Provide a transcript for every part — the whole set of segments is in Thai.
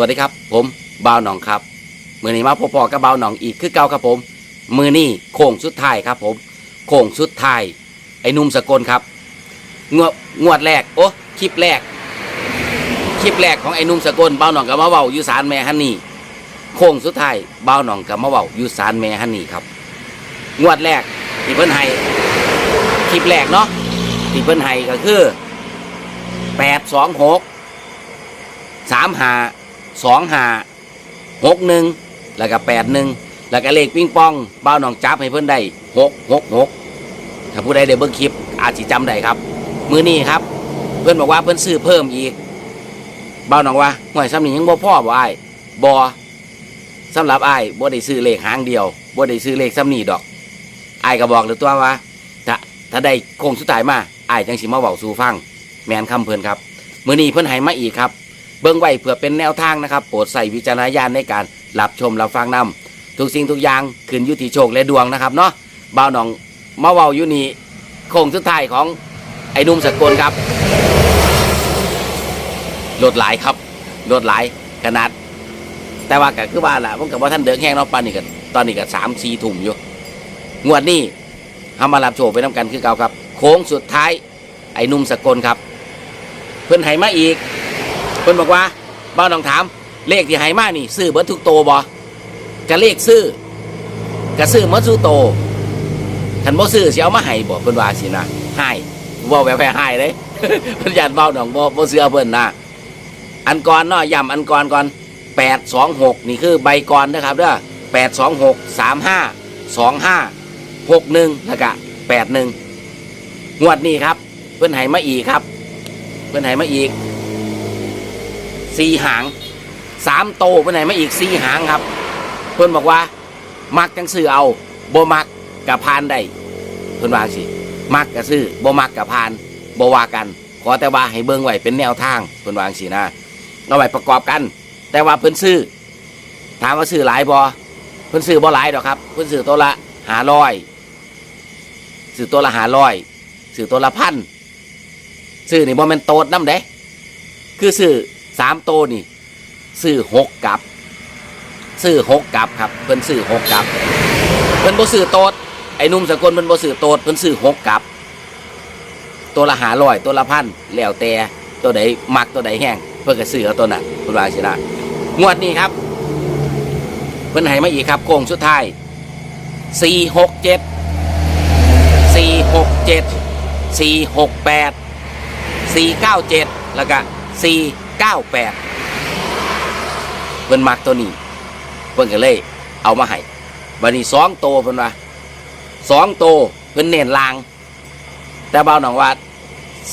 วัสดีครับ ผมบ่าวหนองครับ มือนี้มาพบๆกับบ่าวหนองอีกคือเก่าครับผม มือนี้โค้งสุดท้ายครับผม โค้งสุดท้าย ไอ้นุ่มสกลครับ งวดงวดแรก โอ้คลิปแรก คลิปแรกของไอ้นุ่มสกลบ่าวหนองกับมาเว้าอยู่ศาลแม่ฮันนี่ โค้งสุดท้ายบ่าวหนองกับมาเว้าอยู่ศาลแม่ฮันนี่ครับ งวดแรกที่เพิ่นให้คลิปแรกเนาะที่เพิ่นให้ก็คือแปดสองหกสามหา สองหาหกหนึ่งแล้วก็แปดหนึ่งแล้วก็เลขปิ้งปองเบ้าหนองจับให้เพิ่อนได้หกหกหกถ้าผู้ใดได้เบิ่งคลิปอาจสิจำได้ครับ มือนี้ครับ เพิ่อนบอกว่าเพิ่อนซื้อเพิ่มอีกเบ้าหนองว่าห่วยซ้ำนี้ยังบ่พ่อบ่อ้บ่สำหรับไอ้บ่ได้ซื้อเลขหางเดียวบ่ได้ซื้อเลขซ้ำนี้ดอกไอ้ก็บอกเลยตัวว่าถ้าถ้าได้โค้งสุดท้ายมาไอ้ยจังสิมาเว้าสู่ฟัง แมนคำเพิ่อนครับ มือนี้เพิ่อนให้มาอีกครับ บิ่งไว้เพื่อเป็นแนวทางนะครับ โปรดใส่วิจารณญาณในการรับชมรับฟังนำทุกสิ่งทุกอย่างขึ้นอยู่ที่โชคและดวงนะครับเนาะบ่าวหนองมาเว้าอยู่นี่โค้งสุดท้ายของไอ้นุ่มสกลครับลดหลายครับลดหลายขนาด แต่ว่าก็คือว่าล่ะผมกับว่าท่านเดินแห้งเนาะปานนี้ก็ตอนนี้ก็สามสี่ถุ่มอยู่ งวดนี้เฮามารับโชคไปนํกันคือเก่าครับ โค้งสุดท้ายไอ้นุ่มสกลครับ เพิ่นให้มาอีก พิ่นบอกว่าบ้านน้องถามเลขที่ให้มานี่ ซื้อเบิดทุกโตบ่จะเลขซื้อก็ซื้อหมดทุกโตคันบ่ซื้อสิเอามาให้บ่เพิ่นว่าสินะให้เว้าแบบให้เลยเพิ่นญาติเว้าน้องบ่บ่เชื่อเพิ่นนะอันก่อนเนาะย้ำอันก่อนก่อน826นี่คือใบก่อนนะครับเด้อ826 35 25 61แล้วก็81งงวดนี้ครับ เพิ่อนให้มาอีกครับ เพิ่อนให้มาอีก สี่หางสามโตเพิ่นมาอีกสี่หางครับ เพิ่นบอกว่า มักจังซื้อเอาโบมักกับพานได้เพิ่อนว่าสิมักกับซื้อบ่มักกับพานบว่ากันขอแต่ว่าให้เบิ่งไว้เป็นแนวทางเพิ่อนว่าสินะเอาไว้ประกอบกัน แต่ว่าเพิ่อนซื้อ ถามว่าซื้อหลายบ่เพิ่อนซื้อบ่หลายดอกครับ เพิ่อนซื้อตัวละหาร้อยซื้อตัวละหาร้อยซื้อตัวละพันซื้อนี่บ่แม่นโตดน้ำเด้คือซื้อ สามโตนี่ซื้อหกกับซื้อหกกับครับเพิ่นซื้อหกกับเพิ่นบ่ซื้อโตดไอ้นุ่มสกลเพิ่นบ่ซื้อโตดเพิ่นซื้อหกกับ ตัวละหาร้อยตัวละพันแล้วแต่ตัวใดมักตัวใดแห้งเพิ่นก็ซื้อเอาตัวนั้นเพิ่นว่าสินะงวดนี้ครับ เพิ่นให้มาอีกครับโค้งสุดท้ายสี่หกเจ็ดสี่หกเจ็ดสี่หกแปด497แล้วก็สี่ 98เพิ่นมักตัวนี้เพิ่นก็เลย เอามาให้บัดนี้สองโตเพิ่นว่าสองโตเพิ่นเน้นลาง แต่เบาหนองว่า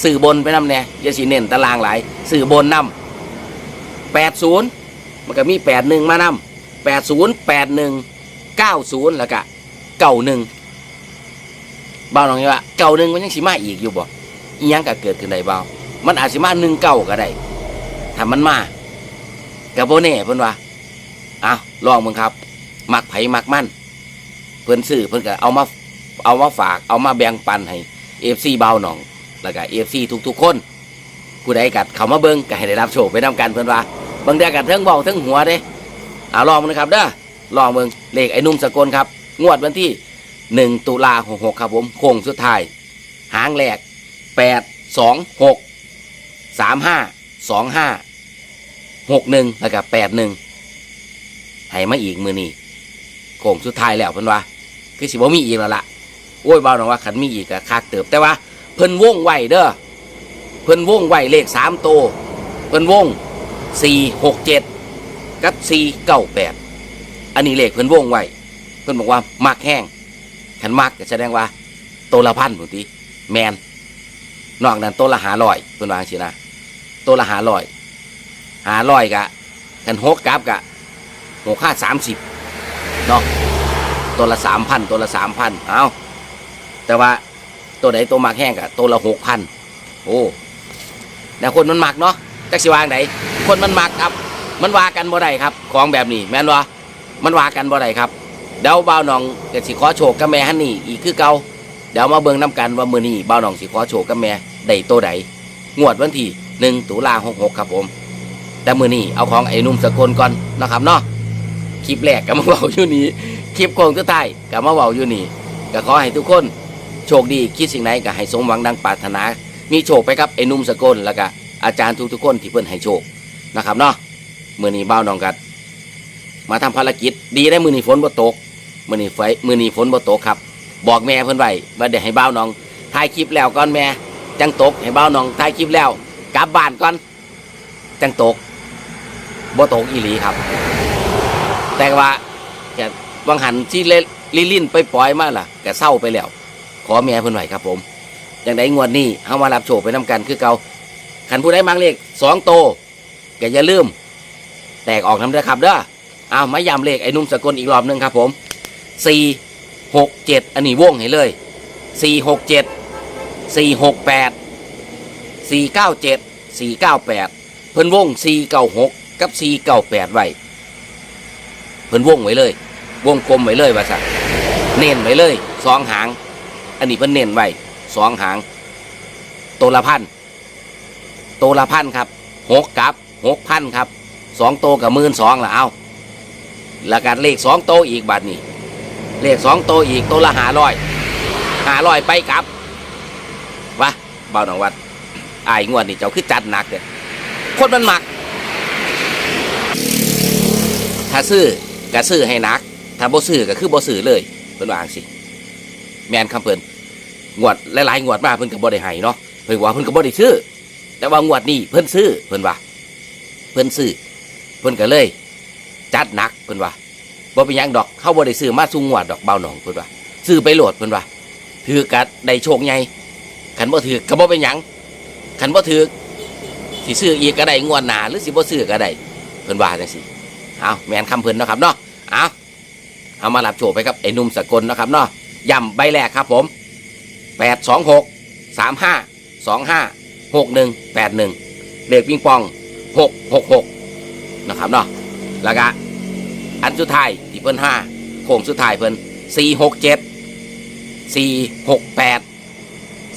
สื่อบนไปนำแน่อย่าสิเน้นตารางหลายสื่อบนนำ80 มันก็มี 81 มานำ80 81 90 แล้วก็91เบาหนองว่า91มันยังสิมาอีกอยู่บ่อีหยังก็เกิดขึ้นได้เบามันอาจสิมาหนึ่งเก้าก็ได้ ถ้ามันมากับโบเน่เพิ่นว่าอ้าวลองมึงครับ มักไผ่มักมันเพิ่นซื้อเพิ่นก็เอามาเอามาฝากเอามาแบ่งปันให้เอฟซีเบาหนอง แล้วก็เอฟซีทุกๆคนผู้ใดกัดเขามาเบิ่งก็ให้ได้รับโชคไปนำกันเพิ่นว่าบางเดือกัดเทิงเบาเทิงหัวเด้เอาลองมึงนะครับเด้อลองเบิ่งเลขไอ้นุ่มสกลครับ งวดวันที่หนึ่งตุลาหกหกครับผมโค้งสุดท้าย หางแรกแปดสองหกสามห้า สองห้าหกหนึ่งแล้วก็แปดหนึ่งให้มาอีกมือนี้โค้งสุดท้ายแล้วเพิ่นว่า คือสิบ่มีอีกแล้วล่ะโอ้ยเบาหน่อยว่าขันมีอีกก็คักเติบแต่ว่าเพิ่นวงไวเด้อเพิ่นวงไวเลขสามโตวเพิ่นวงสี่หกเจ็ดกับสี่เก้าแปดอันนี้เลขเพิ่นวงไวเพิ่นบอกว่ามักแห้งขันมักก็แสดงว่าโตละพันบางทีแมนนอกนั้นโตละหาลอยเพิ่นว่าจังซี่นะ ตัวละหาลอยหาลอยกะกันหกกับกะหกค่าสามสิบเนาะตัวละสามพันตัวละสามพันเอาแต่ว่าตัวไหนตัวมักแห้งกะตัวละหกพันโอ้แต่คนมันมักเนาะจักสิวางไหนคนมันมักครับ มันว่ากันบ่ได้ครับ ของแบบนี้ แม่นว่ามันว่ากันบ่ได้ครับเดี๋ยวบ่าวน้องก็สิขอโชคกับแม่ฮันนี่อีกคือเก่าเดี๋ยวมาเบิ่งน้ำกันว่ามือนี้บ้าวหนองสิขอโชว์กับแม่ได้โตใดงวดวันที่ หนึ่งตุลาหกหกครับผม แต่มือนี้เอาของไอ้นุ่มสกลก่อนนะครับเนาะคลิปแรกก็มาเบาอยู่นี่คลิปโคงสุดท้ายก็มาเบาอยู่นี่ก็ขอให้ทุกคนโชคดีคิดสิ่งไหนก็ให้สมหวังดังปรารถนา มีโชคไปกับไอ้นุ่มสกลแล้วก็อาจารย์ทุกๆคนที่เพิ่อนให้โชคนะครับเนาะมือนี้เบ้าน้องกัด มาทำภารกิจดีได้มือนี้ฝนบ่ตกมือนี้ไฟมือนี้ฝนบ่ตกครับ บอกแม่เพิ่อนไว้ว่าเดี๋ยวให้เบ้าน้องถ่ายคลิปแล้วก่อนแม่จังตกให้เบ้าน้องถ่ายคลิปแล้ว กลับบ้านก่อน จังตกบ่ตกอีหลีครับ แต่ว่าแกวังหันที่เล่นลิลินไปปล่อยมาล่ะแกเศร้าไปแล้ว ขอแม่เพิ่นไว้ครับ ผมอย่างไดงวดนี้เฮามารับโชคไปนํกันคือเก่าคันผู้ใดมังเลขสองโตแกอย่าลืม แตกออกนำเด้อครับเด้อเอามาย้ำเลขไอ้นุ่มสกลอีกรอบหนึงครับ ผมสี่หกเจ็ดอันนี้วงให้เลยสี่หกเจ็ดสี่หกแปด สี่เก้าเจ็ดสี่เก้าแปดเพิ่นวงสี่เก้าหกกับสี่เก้าแปดไว้ เพิ่นวงไว้เลย วงกลมไว้เลยว่าสัเน้นไว้เลยสองหาง อันนี้เพิ่นเน้นไว้สองหาง ตัวละพันตัวละพันครับหกกับหกพันครับสองโตกับหมื่นสองละเอาแล้วกันเลขสองโตอีกบัดนี้ เลขสองโตอีกโตละหาร้อยหาร้อยไปกลับวะเบาหนองวัด อายงวดนี่เจ้าคือจัดหนักเลยคนมันหมัก ถ้าซื้อก็ซื้อให้หนัก ถ้าบ่ซื้อก็คือบ่ซื้อเลยเพิ่นว่างสิแมนคำเพิ่นงวดหลายๆงวดมาเพิ่นก็บ่ได้ให้เนาะเพิ่นว่าเพิ่นก็บ่ได้ซื้อ แต่ว่างวดนี้เพิ่นซื้อเพิ่นว่าเพิ่นซื้อเพิ่นก็เลย จัดหนักเพิ่นว่าบ่เป็นหยังดอกเข้าบ่ได้ซื้อมาซุงงวดดอกเบาหนองเพิ่นว่าซื้อไปโหลดเพิ่นว่าถือกัดได้โชคใหญ่คันบ่ถือก็บ่เป็นหยัง คันบ่ถือสิซื้ออีกก็ได้งวดหนาหรือสิบ่ซื้อก็ได้เพิ่นว่าจังซี่เอาแม่นคำเพิ่นเนาะครับเนาะเอาเอามารับโชคไปกับไอ้นุ่มสกลนะครับเนาะย่ำใบแรกครับผม826 35 25 61 81เลขปิงปองหกหกหกนะครับเนาะแล้วก็อันสุดท้ายที่เพิ่นห้าโค้งสุดท้ายเพิ่นสี่หกเจ็ดสี่หกแปด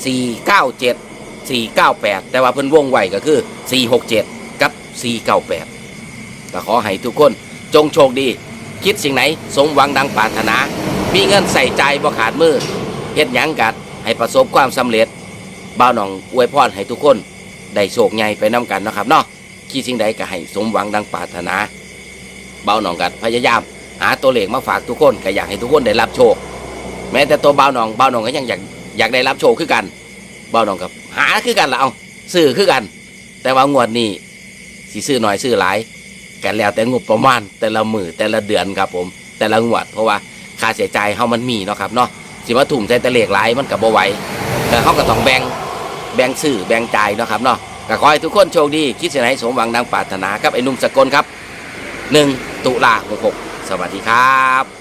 สี่เก้าเจ็ด สี่เก้าแต่ว่าเพิ่นวงไหวก็คือสี่หกเจ็ดกับสี่เก้าแปดก็ขอให้ทุกคนจงโชคดี คิดสิ่งไหน สมหวังดังปรารถนา มีเงินใส่ใจบ่ขาดมือเฮ็ดหยังกัดให้ประสบความสำเร็จบ่าวหนองอวยพรให้ทุกคน ได้โชคใหญ่ไปน้กันนะครับเนาะคิดสิ่งใดก็ให้สมหวังดังปรารถนาเบาหนองกันพยายามหาตัวเลขมาฝากทุกคนก็อยากให้ทุกคนได้รับโชค แม้แต่ตัวเบาหนองเบาหนองก็ยังอยากอยากได้รับโชคคือกัน บาหนองกับ หาคือกันละเอาซื้อคือกัน แต่ว่างวดนี้สิซื้อหน่อยซื้อหลายกันแล้วแต่งบประมาณ แต่ละมือแต่ละเดือนครับผม แต่ละงวด เพราะว่าค่าเสียใจเฮามันมีเนาะครับเนาะสิมาถุ่มใจแต่เลขหลายมันกับบ่ไหวแต่เขาก็ต้องแบ่งแบ่งซื้อแบ่งจ่ายเนาะครับเนาะก็ขอให้ทุกคนโชคดี คิดสิ่งไหนสมหวังดังปรารถนาครับไอ้นุ่มสกลครับ 1 ตุลาคม6สวัสดีครับ